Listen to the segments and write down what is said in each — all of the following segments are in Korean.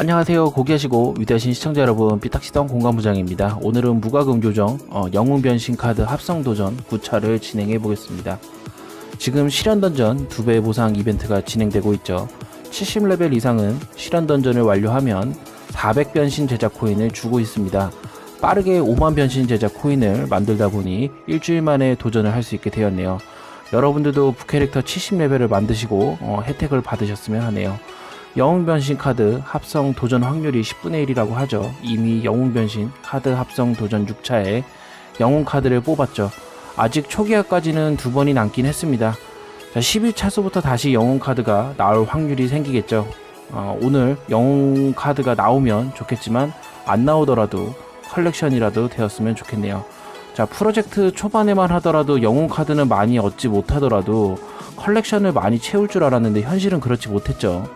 안녕하세요. 고귀하시고 위대하신 시청자 여러분, 삐딱시던 공감부장입니다. 오늘은 무과금 조정, 어, 영웅 변신 카드 합성 도전 9차를 진행해 보겠습니다. 지금 실현 던전 2배 보상 이벤트가 진행되고 있죠. 70레벨 이상은 실현 던전을 완료하면 400 변신 제작 코인을 주고 있습니다. 빠르게 5만 변신 제작 코인을 만들다 보니 일주일 만에 도전을 할 수 있게 되었네요. 여러분들도 부캐릭터 70레벨을 만드시고 어, 혜택을 받으셨으면 하네요. 영웅 변신 카드 합성 도전 확률이 10분의 1이라고 하죠. 이미 영웅 변신 카드 합성 도전 6차에 영웅 카드를 뽑았죠. 아직 초기화까지는 두 번이 남긴 했습니다. 자, 11차수부터 다시 영웅 카드가 나올 확률이 생기겠죠. 어, 오늘 영웅 카드가 나오면 좋겠지만 안 나오더라도 컬렉션이라도 되었으면 좋겠네요. 자, 프로젝트 초반에만 하더라도 영웅 카드는 많이 얻지 못하더라도 컬렉션을 많이 채울 줄 알았는데 현실은 그렇지 못했죠.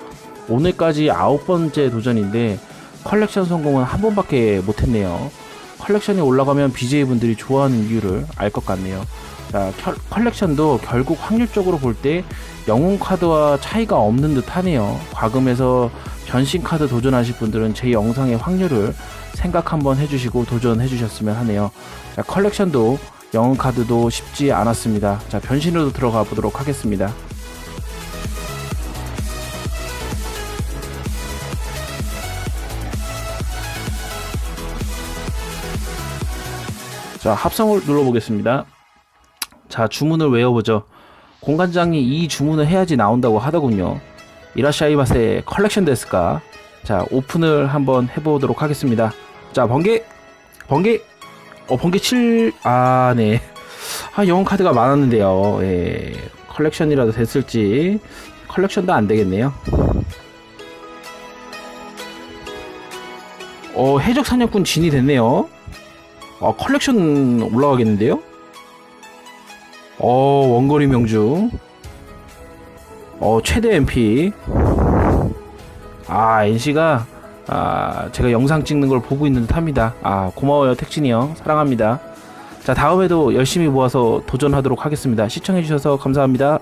오늘까지 아홉 번째 도전인데 컬렉션 성공은 한 번밖에 못했네요. 컬렉션이 올라가면 BJ분들이 좋아하는 이유를 알 것 같네요. 자, 컬- 컬렉션도 결국 확률적으로 볼 때 영웅 카드와 차이가 없는 듯 하네요. 과금에서 변신 카드 도전하실 분들은 제 영상의 확률을 생각 한번 해주시고 도전해 주셨으면 하네요. 자, 컬렉션도 영웅 카드도 쉽지 않았습니다. 자, 변신으로 들어가 보도록 하겠습니다. 자, 합성을 눌러보겠습니다. 자, 주문을 외워보죠. 공간장이 이 주문을 해야지 나온다고 하더군요. 이라샤이마세 컬렉션 데스까? 자, 오픈을 한번 해보도록 하겠습니다. 자, 번개! 번개! 어, 번개 7, 아, 네. 아, 영웅 카드가 많았는데요. 예. 컬렉션이라도 됐을지. 컬렉션도 안 되겠네요. 어, 해적 사냥꾼 진이 됐네요. 어, 컬렉션 올라가겠는데요? 어, 원거리 명중. 어, 최대 MP. 아, NC가, 아, 제가 영상 찍는 걸 보고 있는 듯 합니다. 아, 고마워요, 택진이 형. 사랑합니다. 자, 다음에도 열심히 모아서 도전하도록 하겠습니다. 시청해주셔서 감사합니다.